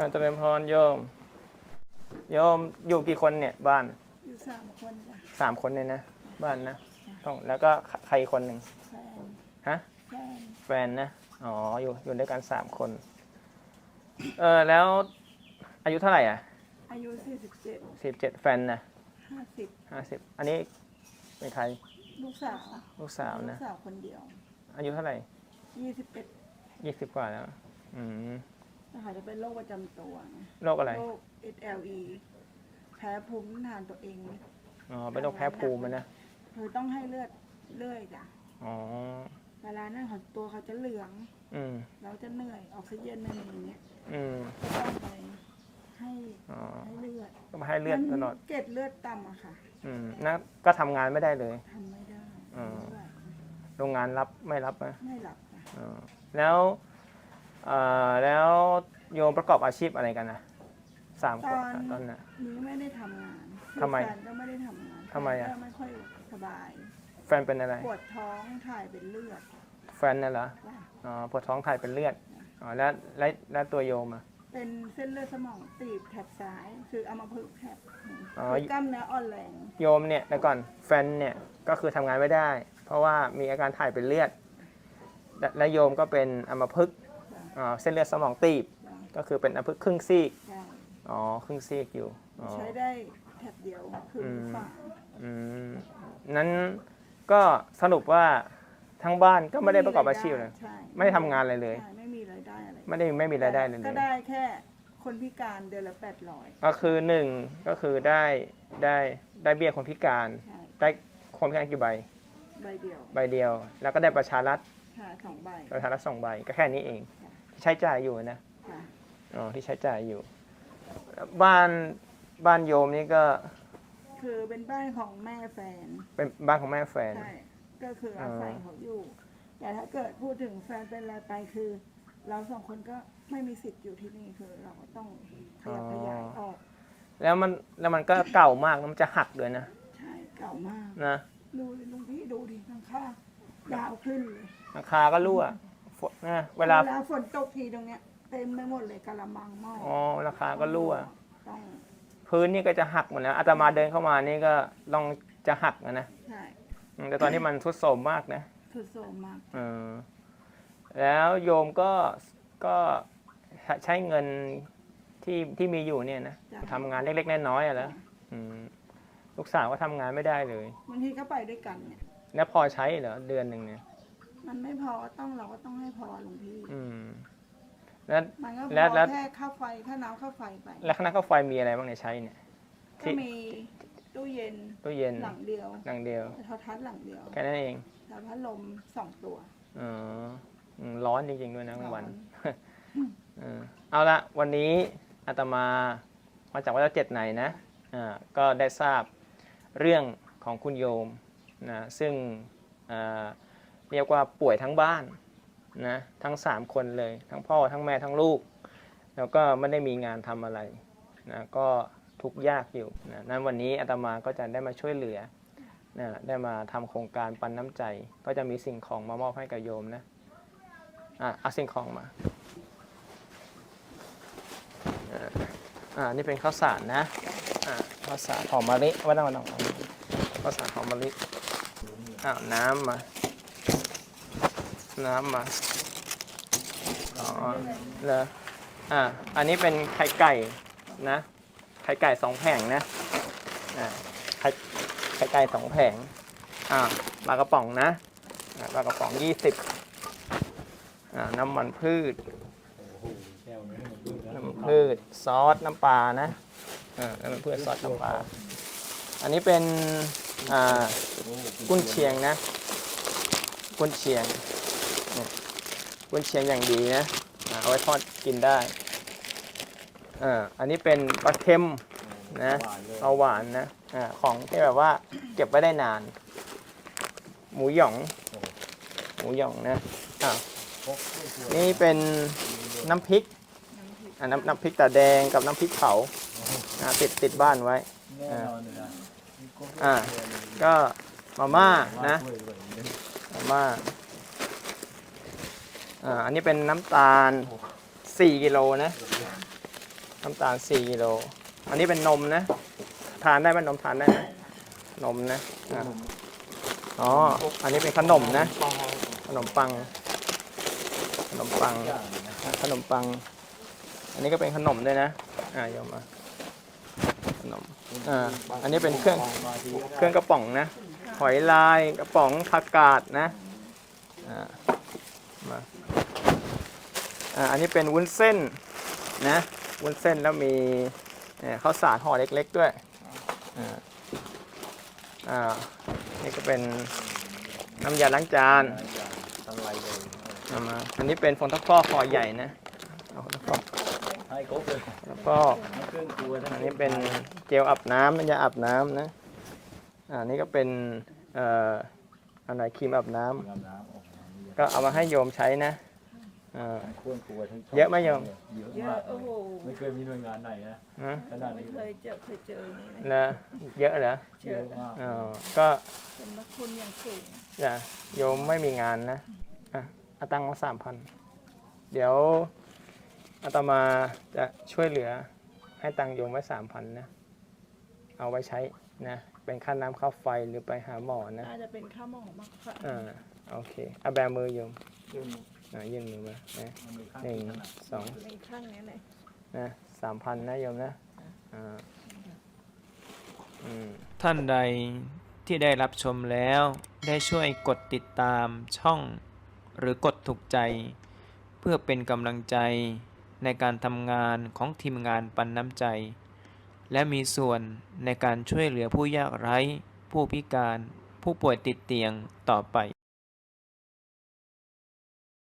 อ่าเจริญพรโยมโยมอยู่กี่คนเนี่ยบ้านอยู่สามคนจ้ะสามคนเนี่ยนะ บ้านนะต้องแล้วก็ใครอีกคนหนึ่งแฟนฮะแฟนแฟนนะอ๋ออยู่อยู่ด้วยกันสามคน เออแล้วอายุเท่าไหร่อะอายุสี่สิบเจ็ดสิบเจ็ดแฟนนะห้าสิบห้าสิบอันนี้เป็นใครลูกสาวลูกสาวลูนะ กสาวคนเดียวอายุเท่าไหร่ยี่สิบเอ็ดยี่สิบกว่าแล้ว อืม นะคะจะเป็นโรคประจำตัวไงโรคอะไรโรค SLE แพ้ภูมิต้านทานตัวเอง อ๋อเป็นโรคแพ้ภูมิมันนะคือต้องให้เลือดเลื่อยจ้ะอ๋อเวลานั้นของตัวเขาจะเหลืองอืมแล้วจะเหนื่อยออกซิเจนไม่มีอย่างเงี้ยอืมก็ต้องไปให้อ๋อให้เลือดก็มาให้เลือดตลอด มันเกล็ดเลือดต่ำอะค่ะอืมนั่นก็ทำงานไม่ได้เลย ทำไม่ได้อ๋อ ไม่ไหวโรงงานรับไม่รับนะไม่หลับจ้ะอ๋อแล้วเอ่อแล้วโยมประกอบอาชีพอะไรกันนะสามคนอะตอนน่ะนี้ไม่ได้ทำงานทำไมแฟนก็ไม่ได้ทำงานทำไมอะแฟนก็ไม่ค่อยสบาย แฟนเป็นอะไร ปวดท้องถ่ายเป็นเลือดแฟนน่ะเหรอจ้ะอ๋อปวดท้องถ่ายเป็นเลือดอ๋อแล้วแล้วแล้วตัวโยมอะ เป็นเส้นเลือดสมองตีบแถบซ้าย คือเอามาพึกษ์แถบอ๋อ คือกล้ามเนื้ออ่อนแรง โยมเนี่ยแล้วก่อนแฟนเนี่ยก็คือทำงานไม่ได้ เพราะว่ามีอาการถ่ายเป็นเลือด และและโยมก็เป็นอัมพฤกษ์ อ๋อเส้นเลือดสมองตีบจ้ะก็คือเป็นอัมพฤกษ์ครึ่งซีกใช่อ๋อครึ่งซีกอยู่อ๋อ ใช้ได้แถบเดียวคืออม ฝาอืมนั้นก็สรุปว่าทั้งบ้านก็ไม่ได้ประกอบอาชีพเลย ใช่ไม่ได้ทำงานอะไรเลย ใช่ไม่มีรายได้อะไรไม่ได้ไม่มีรายได้เลยก็ได้แค่คนพิการเดือนละแปดร้อยก็คือหนึ่งก็คือได้ได้ได้เบี้ยคนพิการ ใช่ได้คนพิการกี่ใบใบเดียวใบเดียว แล้วก็ได้ประชารัฐใช่สองใบประชารัฐสองใบก็แค่นี้เองที่ ใช้จ่ายอยู่นะค่ะอ๋อที่ใช้จ่ายอยู่ บ้านบ้านโยมนี่ก็คือเป็นบ้านของแม่แฟน เป็นบ้านของแม่แฟน ใช่ ก็คืออาศัยเขาอยู่ แต่ถ้าเกิดพูดถึงแฟนเป็นอะไรไปคือ เราสองคนก็ไม่มีสิทธิ์อยู่ที่นี่คือเราก็ต้องขยับขยายออก แล้วมันแล้วมันก็เก่ามากนะมันจะหักด้วยนะ ใช่เก่ามากนะ ดูดิลุงพี่ดูดิทางข้างยาวขึ้นเลยราคาก็รั่ว ฝนนะเวลา ฝนตกทีตรงเนี้ยเต็มไปหมดเลยกะละมังหม้ออ๋อราคาก็รั่วต้องพื้นนี่ก็จะหักหมดแล้วอาตมาเดินเข้ามานี่ก็ลองจะหักนะนะใช่อืมแต่ตอนนี้มันทุดโทรมมากนะสุดโทรมมาก เออแล้วโยมก็ก็ใช้เงินที่ที่มีอยู่เนี่ยนะจ้ะ ทำงานเล็กๆน้อยๆอะแล้วอืมลูกสาวก็ทำงานไม่ได้เลย บางทีก็ไปด้วยกันเนี่ย แล้วพอใช้เหรอเดือนหนึ่งเนี่ย มันไม่พอต้องเราก็ต้องให้พอหลวงพี่ อืม แล้ว มันก็พแล้วอแล้วแค่ค่าไฟค่าน้ำค่าไฟไป แล้วคณะข้าวไฟมีอะไรบ้างเนี่ยใช้เนี่ยก็ที่มีตู้เย็นตู้เย็นหลังเดียวหลังเดียวโทรทัศน์หลังเดียวแค่นั้นเองแล้วพัดลมสองตัว อ๋ออืมร้อนจริงๆด้วยนะกลางวันร้อนเออเอาละวันนี้อาตมามาจากวัดเจ็ดไหนนะอ่าก็ได้ทราบเรื่องของคุณโยมนะซึ่งอ่า เรียกว่าป่วยทั้งบ้านนะทั้งสามคนเลย ทั้งพ่อทั้งแม่ทั้งลูก แล้วก็ไม่ได้มีงานทำอะไรนะก็ทุกยากอยู่นะนั้นวันนี้อาตมาก็จะได้มาช่วยเหลือนะได้มาทำโครงการปันน้ำใจ ก็จะมีสิ่งของมามอบให้กับโยมนะอะเอาสิ่งของมาอ่านี่เป็นข้าวสารนะอ่าข้าวสารหอมมะลิว่าต้องมาต้องข้าวสารหอมมะลิอ้าวน้ำมา น้ำมา อ๋อเหรออ่า อันนี้เป็นไข่ไก่นะ ไข่ไก่สองแผงนะ อ่า ไข่ไข่ไก่สองแผง อ่าปลากระป๋องนะอ่าปลากระป๋องยี่สิบอ่า น้ำมันพืช น้ำมันพืช ซอส น้ำปลานะ อ่า น้ำมันพืช ซอส น้ำปลา อันนี้เป็น อ่า กุ้นเชียงนะ กุ้นเชียง กุ้นเชียงอย่างดีนะเอาไว้ทอดกินได้อ่าอันนี้เป็นปลาเค็มนะเอาหวานนะอ่าของที่แบบว่าเก็บไว้ได้นาน หมูหยอง หมูหยองนะอ่านี่เป็นน้ำพริกอะน้ำน้ำพริกตาแดงกับน้ำพริกเผาอะติดติดบ้านไว้อ่าก็มาม่านะมาม่า อ่าอันนี้เป็นน้ำตาล 4กิโลนะ น้ำตาล 4กิโล อันนี้เป็นนมนะ ทานได้ไหมนมทานได้ไหมนมนะอะอ๋อ อันนี้เป็นขนมนะ ขนมปัง ขนมปังขนมปัง อันนี้ก็เป็นขนมด้วยนะ อ่าโยมมาขนม อ่า อันนี้เป็นเครื่อง เครื่องกระป๋องนะ หอยลาย กระป๋องผักกาดนะ อ่า มา อ่าอันนี้เป็นวุ้นเส้นนะวุ้นเส้นแล้วมีเนี่ยข้าวสารห่อเล็กๆด้วยอ่าอ่านี่ก็เป็นน้ำยาล้างจานอะไรเลยเอามาอันนี้เป็นฟองทักฟอกคอใหญ่นะเอาฟองทักฟอกให้ครบเลยแล้วก็ทั้งเครื่องครัวทั้งอันนี้เป็นเจลอาบน้ำน้ำยาอาบน้ำนะอ่านี่ก็เป็นเอ่ออะไรครีมอาบน้ำอาบน้ำออกมาก็เอามาให้โยมใช้นะ อ่าทั้งเครื่องครัวทั้งเยอะไหมโยม เยอะเยมาอะกโอ้โหไม่เคยมีหน่วยงานไหนนะฮะขนาดไม่นี้เคยเจอเคยเจออย่างนี้เลยนะเยอะเหรอเจเยออะมากอ๋อก็เป็นพระคุณอย่างสูงอย่าโยมไม่มีงานนะอะเอาตังค์มาสามพันเดี๋ยวอาตมาจะช่วยเหลือ ให้ตังค์โยมไว้สามพันนะ เอาไว้ใช้นะ เป็นค่าน้ำค่าไฟหรือไปหาหมอนะน่าจะเป็นข้าวหมอมากค่ะ อ่าโอเคเอาแบมือโยมเรื่ องอ่ายื่นมือมานะมันมีค่าหนึ่งขนาดสองในข้างนี้เลยนะสามพันนะโยมนะอ่าอืม ท่านใดที่ได้รับชมแล้วได้ช่วยกดติดตามช่อง หรือกดถูกใจ เพื่อเป็นกำลังใจในการทำงานของทีมงานปันน้ำใจ และมีส่วนในการช่วยเหลือผู้ยากไร้ ผู้พิการ ผู้ป่วยติดเตียงต่อไป